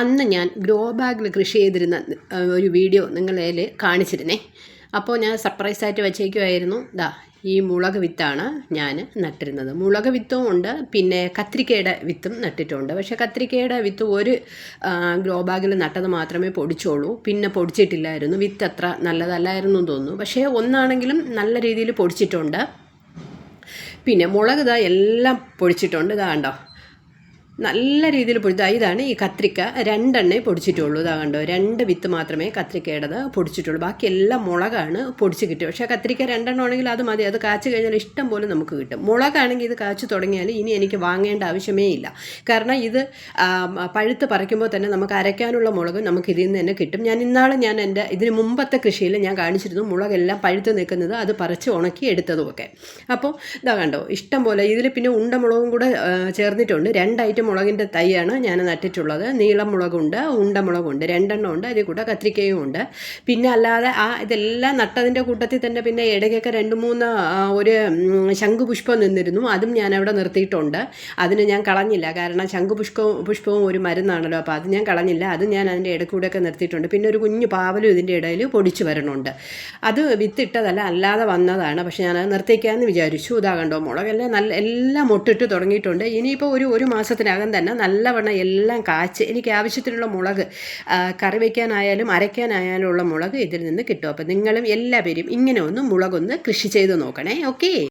അന്ന് ഞാൻ ഗ്രോ ബാഗിൽ കൃഷി ചെയ്തിരുന്ന ഒരു വീഡിയോ നിങ്ങളിൽ കാണിച്ചിരുന്നേ. അപ്പോൾ ഞാൻ സർപ്രൈസായിട്ട് വെച്ചേക്കുമായിരുന്നു ദാ ഈ മുളക് വിത്താണ് ഞാൻ നട്ടിരുന്നത്. മുളക് വിത്തും ഉണ്ട് പിന്നെ കത്രിക്കയുടെ വിത്തും നട്ടിട്ടുണ്ട്. പക്ഷേ കത്രിക്കയുടെ വിത്ത് ഒരു ഗ്രോ ബാഗിൽ നട്ടത് മാത്രമേ പൊടിച്ചോളൂ. പിന്നെ പൊടിച്ചിട്ടില്ലായിരുന്നു. വിത്ത് അത്ര നല്ലതല്ലായിരുന്നു എന്ന് തോന്നുന്നു. പക്ഷേ ഒന്നാണെങ്കിലും നല്ല രീതിയിൽ പൊടിച്ചിട്ടുണ്ട്. പിന്നെ മുളക് ഇതാ എല്ലാം പൊടിച്ചിട്ടുണ്ട്. ഇതാ കണ്ടോ നല്ല രീതിയിൽ പൊടിച്ച ഇതാണ് ഈ കത്രിക്ക. രണ്ടെണ്ണേ പൊടിച്ചിട്ടുള്ളൂ. ഇതാ കണ്ടോ രണ്ട് വിത്ത് മാത്രമേ കത്രിക്കയുടേത് പൊടിച്ചിട്ടുള്ളൂ. ബാക്കി എല്ലാം മുളകാണ് പൊടിച്ച് കിട്ടുക പക്ഷേ കത്രിക്ക രണ്ടെണ്ണം ആണെങ്കിൽ അത് മതി. അത് കാച്ചു കഴിഞ്ഞാൽ ഇഷ്ടം പോലെ നമുക്ക് കിട്ടും. മുളകാണെങ്കിൽ ഇത് കാച്ചു തുടങ്ങിയാൽ ഇനി എനിക്ക് വാങ്ങേണ്ട ആവശ്യമേ ഇല്ല. കാരണം ഇത് പഴുത്ത് പറിക്കുമ്പോൾ തന്നെ നമുക്ക് അരയ്ക്കാനുള്ള മുളക് നമുക്ക് ഇതിൽ നിന്ന് തന്നെ കിട്ടും. ഞാൻ ഇന്നാൾ ഞാൻ എന്റെ ഇതിന് മുമ്പത്തെ കൃഷിയിൽ ഞാൻ കാണിച്ചിരുന്നു മുളകെല്ലാം പഴുത്ത് നിൽക്കുന്നത് അത് പറിച്ച് ഉണക്കി എടുത്തതുമൊക്കെ. അപ്പോൾ ഇതാ കണ്ടോ ഇഷ്ടം പോലെ ഇതിൽ പിന്നെ ഉണ്ടമുളകും കൂടെ ചേർന്നിട്ടുണ്ട്. രണ്ടായിട്ട് മുളകിന്റെ തൈയാണ് ഞാൻ നട്ടിട്ടുള്ളത്. നീളം മുളകുണ്ട് ഉണ്ടമുളകുണ്ട് രണ്ടെണ്ണം ഉണ്ട് അതിൽ കൂടെ കത്രിക്കയും ഉണ്ട്. പിന്നെ അല്ലാതെ ആ ഇതെല്ലാം നട്ടതിന്റെ കൂട്ടത്തിൽ തന്നെ പിന്നെ ഇടയ്ക്കൊക്കെ രണ്ട് മൂന്ന് ഒരു ശംഖുപുഷ്പം നിന്നിരുന്നു. അതും ഞാൻ അവിടെ നിർത്തിയിട്ടുണ്ട്. അതിന് ഞാൻ കളഞ്ഞില്ല. കാരണം ശംഖുപുഷ്പവും പുഷ്പവും ഒരു മരുന്നാണല്ലോ. അപ്പോൾ അത് ഞാൻ കളഞ്ഞില്ല. അത് ഞാൻ അതിന്റെ ഇടയ്ക്കൂടെയൊക്കെ നിർത്തിയിട്ടുണ്ട്. പിന്നെ ഒരു കുഞ്ഞു പാവലും ഇതിന്റെ ഇടയിൽ പൊടിച്ചു വരണുണ്ട്. അത് വിത്തിട്ടതല്ല അല്ലാതെ വന്നതാണ്. പക്ഷേ ഞാൻ അത് നിർത്തിക്കാമെന്ന് വിചാരിച്ചു ഇതാകണ്ടോ മുളകെല്ലാം നല്ല എല്ലാം മുട്ടിട്ട് തുടങ്ങിയിട്ടുണ്ട്. ഇനിയിപ്പോൾ ഒരു ഒരു മാസത്തിന് ഇതിനകം തന്നെ നല്ലവണ്ണം എല്ലാം കാച്ച് എനിക്ക് ആവശ്യത്തിനുള്ള മുളക് കറി വയ്ക്കാനായാലും അരയ്ക്കാനായാലും ഉള്ള മുളക് ഇതിൽ നിന്ന് കിട്ടും. അപ്പം നിങ്ങളും എല്ലാവരും ഇങ്ങനെ ഒന്ന് മുളകൊന്ന് കൃഷി ചെയ്ത് നോക്കണേ ഓക്കേ?